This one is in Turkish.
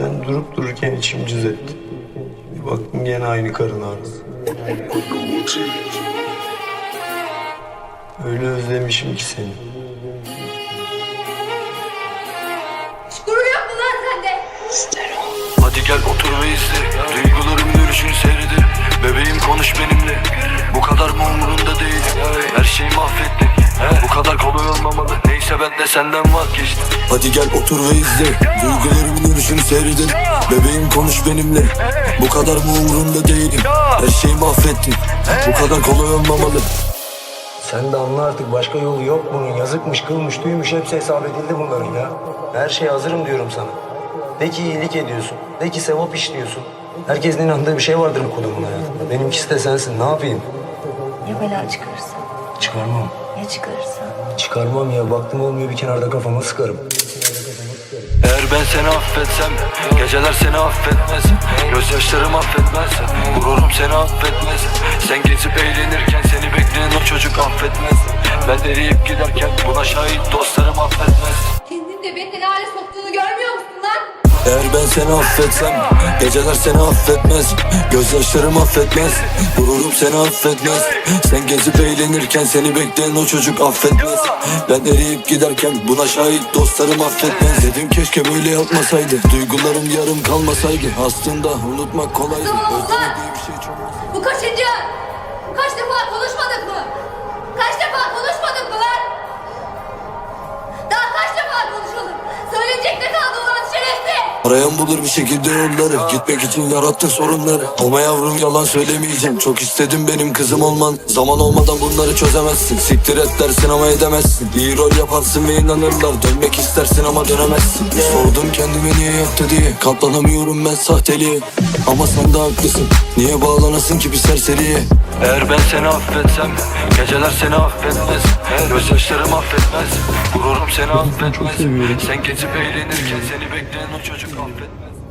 Ben durup dururken içim cız etti. Bir baktım gene aynı karın ağrısı. Öyle özlemişim ki seni. Gurur mu lan sende? Hadi gel otur ve izle Duygularımın ölüşünü seyredelim Bebeğim konuş benimle Bu kadar mı umurunda değil Her şeyi mahvettin Bu kadar kolay olmamalı Neyse ben de senden vazgeçtim Hadi gel otur ve izle Duygularımın ölüşünü seyredelim Bebeğim konuş benimle Bu kadar mı umurunda değilim Her şeyi mahvettin Bu kadar kolay olmamalı Sen de anla artık başka yolu yok bunun. Yazıkmış, kılmış, tüymüş hepsi hesap edildi bunların ya. Her şeye hazırım diyorum sana. De ki iyilik ediyorsun. De ki sevap işliyorsun. Herkesin inandığı bir şey vardır bu kodumun hayatında. Benimkisi de sensin. Ne yapayım? Ya bela çıkarsa? Çıkarmam. Ya çıkarsa? Çıkarmam ya. Baktım olmuyor bir kenarda kafamı sıkarım. Eğer ben seni affetsem Geceler seni affetmez Gözyaşlarım affetmez Gururum seni affetmez Sen gezip eğlenirken Seni bekleyen o çocuk affetmez Ben eriyip giderken Buna şahit dostlarım affetmez Kendin de beni ne hale soktuğunu görmüyor musun lan? Eğer ben seni affetsem Geceler seni affetmez Gözyaşlarım affetmez Gururum seni affetmez Sen gezip eğlenirken Seni bekleyen o çocuk affetmez Ben eriyip giderken Buna şahit dostlarım affetmez Dedim keşke böyle yapmasaydı Duygularım yarım kalmasaydı Aslında unutmak kolaydı Özlemek lan! diye bir şey çok Bu kaçıncı? Arayan bulur bir şekilde yolları. Gitmek için yarattın sorunları. Ama yavrum yalan söylemeyeceğim. Çok istedim benim kızım olman. Zaman olmadan bunları çözemezsin. Siktir et dersin ama edemezsin. İyi rol yaparsın ve inanırlar. Dönmek istersin ama dönemezsin. Sordum kendime niye yaptı diye. Katlanamıyorum ben sahteliğe. Ama sen de haklısın. Niye bağlanasın ki bir serseriye? Eğer ben seni affetsem Geceler seni affetmez. Gözyaşlarım affetmez. Gururum seni affetmez. Sen gezip eğlenirken Seni bekleyen o çocuk 哦